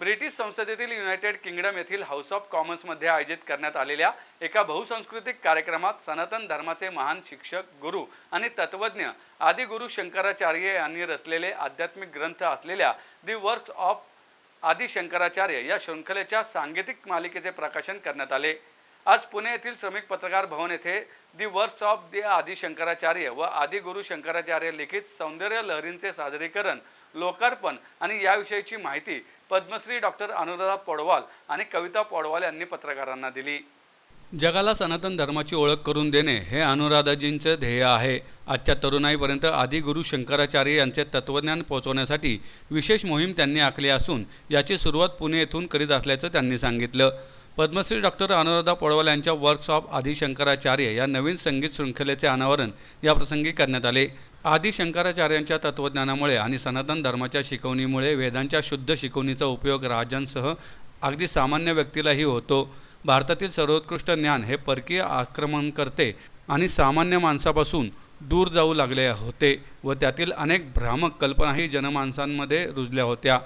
British संसदेतील United Kingdom येथील house of कॉमन्समध्ये आयोजित करण्यात आलेल्या एका बहुसांस्कृतिक कार्यक्रमात सनातन धर्माचे महान शिक्षक गुरु आणि तत्वज्ञ आदिगुरु शंकराचार्य यांनी रचलेले आध्यात्मिक ग्रंथ असलेल्या दी वर्क्स ऑफ आदिशंकराचार्य या शृंखलेच्या सांगीतिक मालिकेचे प्रकाशन करण्यात आले. आज पुणे येथील श्रमिक पत्रकार भवन येथे the works of the Adishankaracharya व आदिगुरु शंकराचार्य लिखित सौंदर्य लहरींचे सादरीकरण लोकार्पण आणि याविषयीची माहिती पद्मश्री डॉक्टर अनुराधा पौडवाल आणि कविता पौडवाल यांनी पत्रकारांना दिली. जगाला सनातन धर्माची ओळख करून देणे हे अनुराधाजींचं ध्येय आहे. आजच्या तरुणाईपर्यंत आदी गुरु शंकराचार्य यांचे तत्त्वज्ञान पोहोचवण्यासाठी विशेष मोहीम त्यांनी आखली असून याची सुरुवात पुणे येथून करीत असल्याचं त्यांनी सांगितलं. पद्मश्री डॉक्टर अनुराधा पडवाल यांच्या वर्कशॉप आदिशंकराचार्य या नवीन संगीत शृंखलेचे अनावरण या प्रसंगी करण्यात आले. आदिशंकराचार्यांच्या तत्त्वज्ञानामुळे आणि सनातन धर्माच्या शिकवणीमुळे वेदांच्या शुद्ध शिकवणीचा उपयोग राजांसह अगदी सामान्य व्यक्तीलाही होतो. भारतातील सर्वोत्कृष्ट ज्ञान हे परकीय आक्रमण करते आणि सामान्य माणसापासून दूर जाऊ लागले होते व त्यातील अनेक भ्रामक कल्पनाही जनमानसांमध्ये रुजल्या होत्या.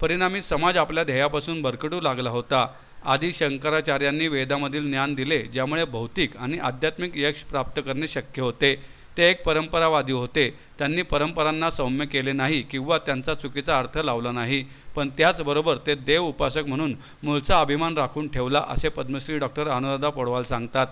परिणामी समाज आपल्या ध्येयापासून भरकटू लागला होता. आदी शंकराचार्यांनी वेदामधील ज्ञान दिले ज्यामुळे भौतिक आणि आध्यात्मिक यश प्राप्त करणे शक्य होते. ते एक परंपरावादी होते. त्यांनी परंपरांना सौम्य केले नाही किंवा त्यांचा चुकीचा अर्थ लावला नाही. पण त्याचबरोबर ते देव उपासक म्हणून मूळचा अभिमान राखून ठेवला असे पद्मश्री डॉक्टर अनुराधा पडवाल सांगतात.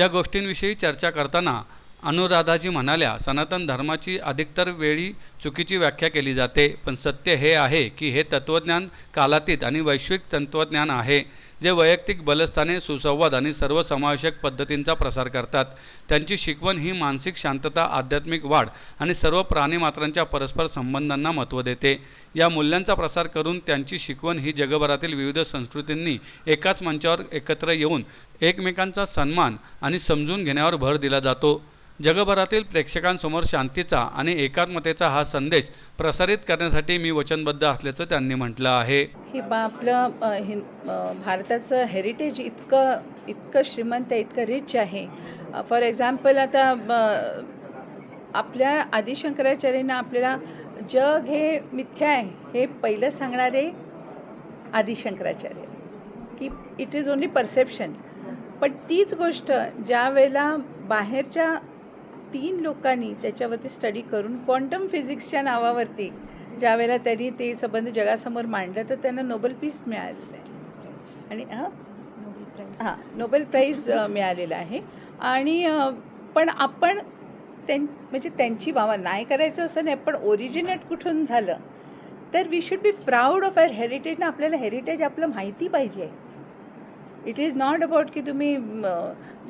या गोष्टींविषयी चर्चा करताना अनुराधाजी म्हणाल्या सनातन धर्माची अधिकतर वेळी चुकीची व्याख्या केली जाते पण सत्य हे आहे की हे तत्त्वज्ञान कालातीत आणि वैश्विक तत्त्वज्ञान आहे. जे वैयक्तिक बलस्थाने सुसंवाद आणि सर्वसमावेशक पद्धतींचा प्रसार करतात. त्यांची शिकवण ही मानसिक शांतता आध्यात्मिक वाढ आणि सर्व प्राणीमात्रांच्या परस्पर संबंधांना महत्त्व देते. या मूल्यांचा प्रसार करून त्यांची शिकवण ही जगभरातील विविध संस्कृतींनी एकाच मंचावर एकत्र येऊन एकमेकांचा सन्मान आणि समजून घेण्यावर भर दिला जातो. जगभरातील प्रेक्षकांसमोर शांतीचा आणि एकात्मतेचा हा संदेश प्रसारित करण्यासाठी मी वचनबद्ध असल्याचं त्यांनी म्हटलं आहे. हे बा आपलं हिं भारताचं हेरिटेज इतकं इतकं श्रीमंत आहे इतकं रिच आहे. फॉर एक्झाम्पल आता ब- आपल्या आदिशंकराचार्यांना आपल्याला जग हे मिथ्या आहे हे पहिलं सांगणारे आदिशंकराचार्य. की इट इज ओन्ली परसेप्शन पण तीच गोष्ट ज्या वेळेला बाहेरच्या तीन लोकांनी त्याच्यावरती स्टडी करून क्वांटम फिजिक्सच्या नावावरती ज्या वेळेला त्यांनी ते संबंध जगासमोर मांडलं तर त्यांना नोबेल पीस मिळालेलं आहे. आणि हां? हां नोबेल प्राईज मिळालेलं आहे. आणि पण आपण त्यां म्हणजे त्यांची बाबा नाही करायचं असं नाही पण ओरिजिनेट कुठून झालं? तर we should be proud of our heritage ना आपल्याला हेरिटेज आपलं माहिती पाहिजे. इट इज नॉट अबाउट की तुम्ही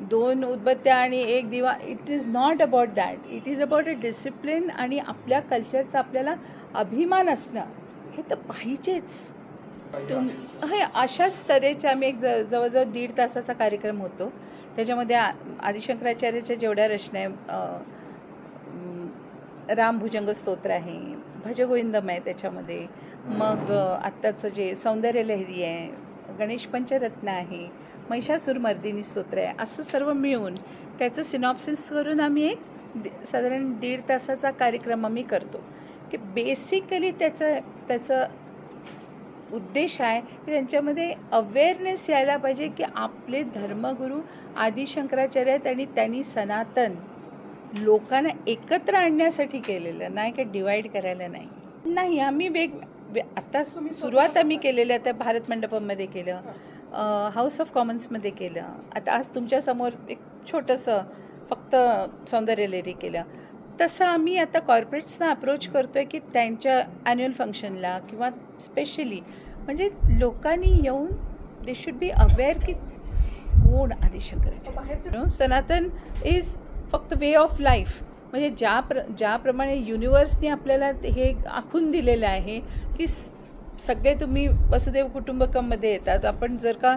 दोन उदबत्त्या आणि एक दिवा. It is not about that it is about a discipline आणि आपल्या कल्चरचा आपल्याला अभिमान असणं. हे तर पाहिजेच. तुम हे अशाच तऱ्हेचे आम्ही एक ज जवळजवळ दीड तासाचा कार्यक्रम होतो. त्याच्यामध्ये आ आदिशंकराचार्याच्या जेवढ्या रचना आहे रामभुजंग स्तोत्र आहे भजगोविंदम आहे त्याच्यामध्ये मग आत्ताचं जे सौंदर्य लहरी आहे गणेश पंचरत्न आहे महिषासूर मर्दिनी स्तोत्र आहे असं सर्व मिळून त्याचं सिनॉप्सिस करून आम्ही एक दि- साधारण दीड तासाचा कार्यक्रम आम्ही करतो. की बेसिकली त्याचं त्याचं उद्देश आहे की त्यांच्यामध्ये अवेअरनेस यायला पाहिजे की आपले धर्मगुरू आदिशंकराचार्य आहेत आणि त्यांनी सनातन लोकांना एकत्र आणण्यासाठी केलेलं नाही का डिवाईड करायला नाही. नाही आम्ही वेग वे- आता सुरुवात आम्ही केलेली आता भारत मंडपममध्ये केलं. हाऊस ऑफ कॉमन्समध्ये केलं. आता आज तुमच्यासमोर एक छोटंसं फक्त सौंदर्य लेरी केलं. तसं आम्ही आता कॉर्पोरेट्सना अप्रोच करतो आहे की त्यांच्या ॲन्युअल फंक्शनला किंवा स्पेशली म्हणजे लोकांनी येऊन दे शुड बी अवेअर की कोण आदिशंकराचार्य सनातन इज फक्त वे ऑफ लाईफ म्हणजे ज्या प्र ज्याप्रमाणे युनिवर्सने आपल्याला हे आखून दिलेलं आहे की सगळे तुम्ही वसुदेव कुटुंबकममध्ये येतात. आपण जर का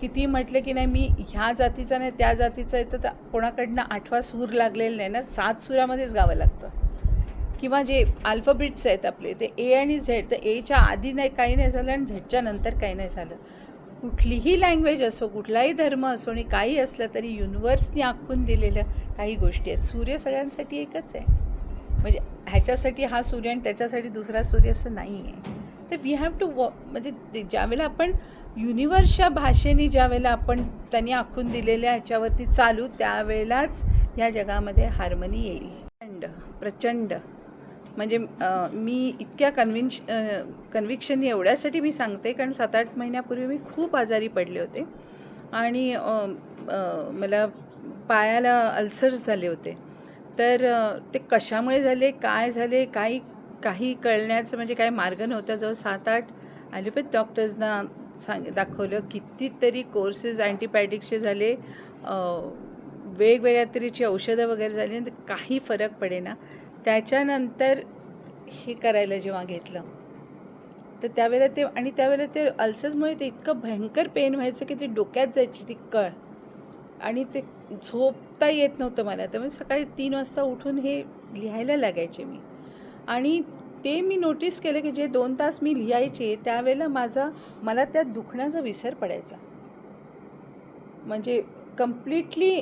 किती म्हटलं की नाही मी ह्या जातीचा नाही त्या जातीचा आहे तर कोणाकडनं आठवा सूर लागलेला नाही ना? सात सुरामध्येच गावं लागतं. किंवा जे अल्फाबेट्स आहेत आपले ते ए आणि झेड तर एच्या आधी नाही काही नाही झालं आणि झेडच्या नंतर काही नाही झालं. कुठलीही लँग्वेज असो कुठलाही धर्म असो आणि काही असलं तरी युनिवर्सनी आखून दिलेलं काही गोष्टी आहेत. सूर्य सगळ्यांसाठी एकच आहे. म्हणजे ह्याच्यासाठी हा सूर्य आणि त्याच्यासाठी दुसरा सूर्य असं नाही आहे तर वी हॅव टू वॉ म्हणजे ते ज्यावेळेला आपण युनिवर्सच्या भाषेने ज्यावेळेला आपण त्यांनी आखून दिलेल्या ह्याच्यावरती चालू त्यावेळेलाच या जगामध्ये हार्मनी येईल. प्रचंड प्रचंड. म्हणजे मी इतक्या कन्व्हिन्श कन्व्हिक्शन एवढ्यासाठी मी सांगते कारण सात आठ महिन्यापूर्वी मी खूप आजारी पडले होते. आणि मला पायाला अल्सर्स झाले होते. तर ते कशामुळे झाले? काय झाले? काही काही कळण्याचं म्हणजे काही मार्ग नव्हता. जवळ सात आठ ॲलोपॅथ डॉक्टर्सना सांग दाखवलं. कितीतरी कोर्सेस अँटीबायोटिक्सचे झाले. वेगवेगळ्या तऱ्हेची औषधं वगैरे झाली. आणि काही फरक पडेना. त्याच्यानंतर हे करायला जेव्हा घेतलं तर त्यावेळेला ते आणि त्यावेळेला ते अल्सर्समुळे ते इतकं भयंकर पेन व्हायचं की ते डोक्यात जायची ती कळ. आणि ते झोपता येत नव्हतं मला. त्यामुळे सकाळी तीन वाजता उठून हे लिहायला लागायचे मी. आणि ते मी नोटीस केलं की जे दोन तास मी लिहायचे त्यावेळेला माझा मला त्या दुखण्याचा विसर पडायचा. म्हणजे कम्प्लिटली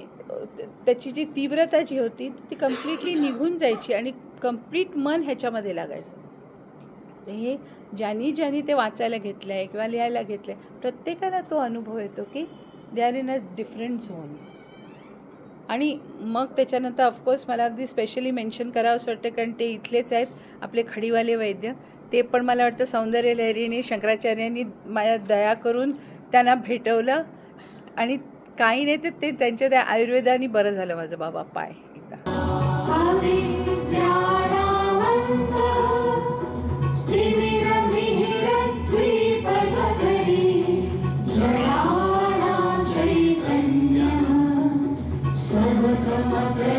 त्याची जी तीव्रता जी होती ती कम्प्लिटली निघून जायची आणि कंप्लीट मन ह्याच्यामध्ये लागायचं. हे ज्यांनी ज्यांनी ते वाचायला घेतलं आहे किंवा लिहायला घेतलं आहे प्रत्येकाला तो अनुभव येतो की they are in a different zone आणि मग त्याच्यानंतर ऑफकोर्स मला अगदी स्पेशली मेन्शन करावं असं वाटतं कारण ते इथलेच आहेत आपले खडीवाले वैद्य. ते पण मला वाटतं सौंदर्य लहरीने शंकराचार्यांनी मला दया करून त्यांना भेटवलं. आणि काही नाही तर ते त्यांच्या त्या आयुर्वेदाने बरं झालं माझं बाबा पाय एकदा. Mama.